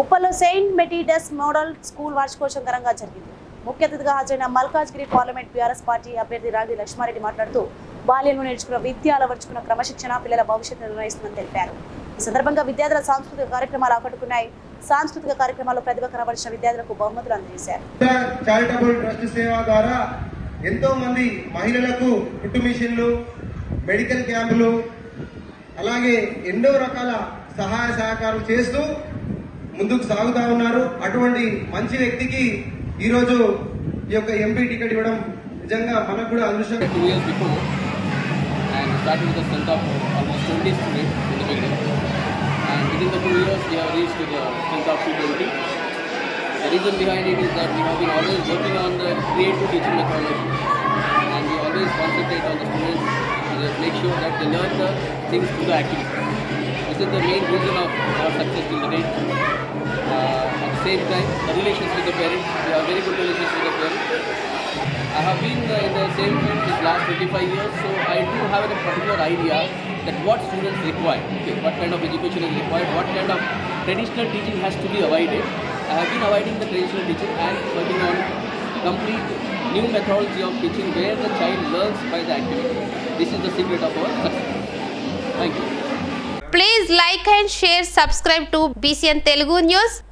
ఉప్పల్లో Saint మెటీడస్ model school వార్షికోత్సవం ఘనంగా జరిగింది. ముఖ్య అతిథిగా హాజరైన మల్కాజ్గిరి పార్లమెంట్ బీఆర్ఎస్ పార్టీ అభ్యర్థి రాగి లక్ష్మారెడ్డి మాట్లాడుతూ బాల్యంలో నేర్చుకున్న విద్య అలవర్చుకున్న క్రమశిక్షణ పిల్లల భవిష్యత్తు నిర్ణయిస్తుందని తెలిపారు. ఈ సందర్భంగా విద్యార్థుల సాంస్కృతిక కార్యక్రమాలు ఆకట్టుకున్నాయి. సాంస్కృతిక కార్యక్రమాల్లో ప్రతిభ కనబరిచిన విద్యార్థులకు బహుమతులు అందజేశారు చారిటబుల్ ట్రస్ట్ సేవ ద్వారా ఎంతో మంది మహిళలకు కుట్టు మిషన్లు మెడికల్ క్యాంపులు అలాగే ఎన్నో రకాల సహాయ సహకారం చేస్తూ ముందుకు సాగుతా ఉన్నారు అటువంటి మంచి వ్యక్తికి ఈరోజు ఈ యొక్క ఎంపీ టికెట్ ఇవ్వడం నిజంగా మనకు కూడా అదృష్టం two years before and started with a strength of almost 20 students in the beginning. And within the two years, we have reached to the strength of 220. The reason behind it is that we have been always working on the creative teaching methodology. And we always concentrate on the students to just make sure that they learn the things through the activity. This is the main reason of our success till the date. Same time, relations with the parents, we have very good relations with the parents. I have been uh, in the same field since last 25 years, so I do have a particular idea that what students require, okay, what kind of education is required, what kind of traditional teaching has to be avoided. I have been avoiding the traditional teaching and working on complete new methodology of teaching where the child learns by the activity. This is the secret of our success. Thank you. Please like and share, subscribe to BCN Telugu News.